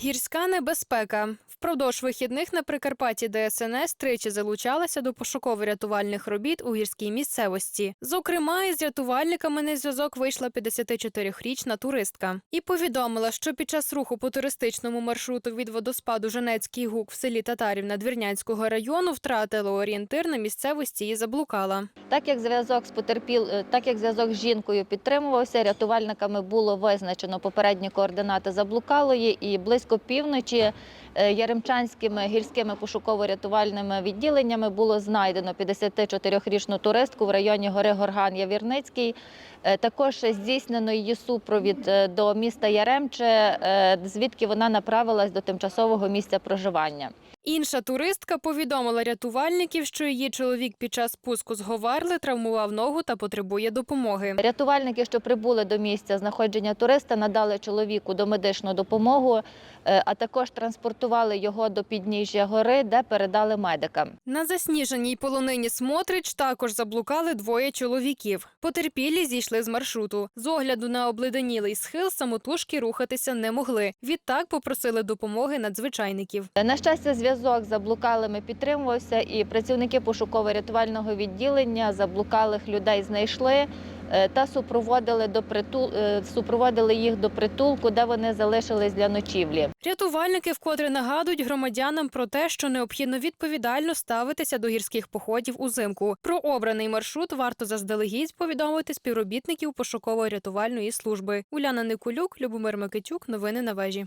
Гірська небезпека. Впродовж вихідних на Прикарпатті ДСНС тричі залучалася до пошуково-рятувальних робіт у гірській місцевості. Зокрема, із рятувальниками на зв'язок вийшла 54-річна туристка і повідомила, що під час руху по туристичному маршруту від водоспаду Женецький гук в селі Татарівна Двірнянського району втратила орієнтир на місцевості і заблукала. Так як зв'язок з потерпіл, е, так як зв'язок з жінкою підтримувався, рятувальниками було визначено попередні координати заблукалої, і близько півночі яремчанськими гірськими пошуково-рятувальними відділеннями було знайдено 54-річну туристку в районі гори Горган Явірницький. Е, Також здійснено її супровід е, до міста Яремче, е, звідки вона направилась до тимчасового місця проживання. Інша туристка повідомила рятувальників, що її чоловік під час спуску з Говарли травмував ногу та потребує допомоги. Рятувальники, що прибули до місця знаходження туриста, надали чоловіку домедичну допомогу, е, а також транспортували його до підніжжя гори, де передали медикам. На засніженій полонині Смотрич також заблукали двоє чоловіків. Потерпілі зійшли з маршруту. З огляду на обледенілий схил самотужки рухатися не могли. Відтак попросили допомоги надзвичайників. На щастя, зв'язок з заблукалими підтримувався, і працівники пошуково-рятувального відділення заблукалих людей знайшли е, та супроводили до притул... е, супроводили їх до притулку, де вони залишились для ночівлі. Рятувальники вкотре нагадують громадянам про те, що необхідно відповідально ставитися до гірських походів узимку. Про обраний маршрут варто заздалегідь повідомити співробітників пошуково-рятувальної служби. Уляна Никулюк, Любомир Микитюк. Новини на вежі.